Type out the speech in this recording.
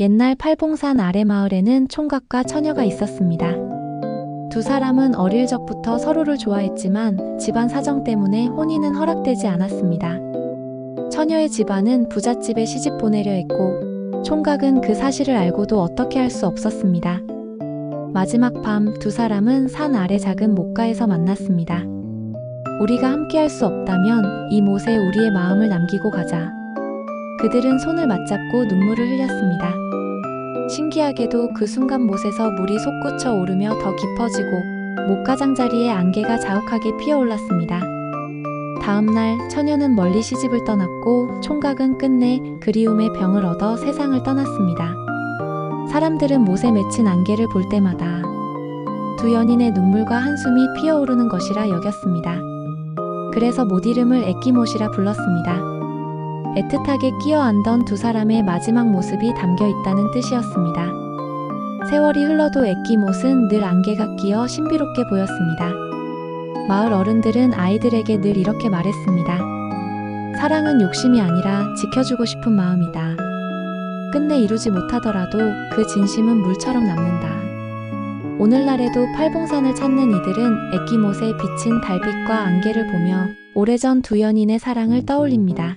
옛날 팔봉산 아래 마을에는 총각과 처녀가 있었습니다. 두 사람은 어릴 적부터 서로를 좋아했지만 집안 사정 때문에 혼인은 허락되지 않았습니다. 처녀의 집안은 부잣집에 시집 보내려 했고 총각은 그 사실을 알고도 어떻게 할 수 없었습니다. 마지막 밤 두 사람은 산 아래 작은 목가에서 만났습니다. 우리가 함께 할 수 없다면 이 못에 우리의 마음을 남기고 가자. 그들은 손을 맞잡고 눈물을 흘렸습니다. 신기하게도 그 순간 못에서 물이 솟구쳐 오르며 더 깊어지고 목가장자리에 안개가 자욱하게 피어올랐습니다. 다음 날 처녀는 멀리 시집을 떠났고 총각은 끝내 그리움의 병을 얻어 세상을 떠났습니다. 사람들은 못에 맺힌 안개를 볼 때마다 두 연인의 눈물과 한숨이 피어오르는 것이라 여겼습니다. 그래서 못 이름을 애끼못이라 불렀습니다. 애틋하게 끼어앉던 두 사람의 마지막 모습이 담겨 있다는 뜻이었습니다. 세월이 흘러도 애끼못은 늘 안개가 끼어 신비롭게 보였습니다. 마을 어른들은 아이들에게 늘 이렇게 말했습니다. 사랑은 욕심이 아니라 지켜주고 싶은 마음이다. 끝내 이루지 못하더라도 그 진심은 물처럼 남는다. 오늘날에도 팔봉산을 찾는 이들은 애끼못에 비친 달빛과 안개를 보며 오래전 두 연인의 사랑을 떠올립니다.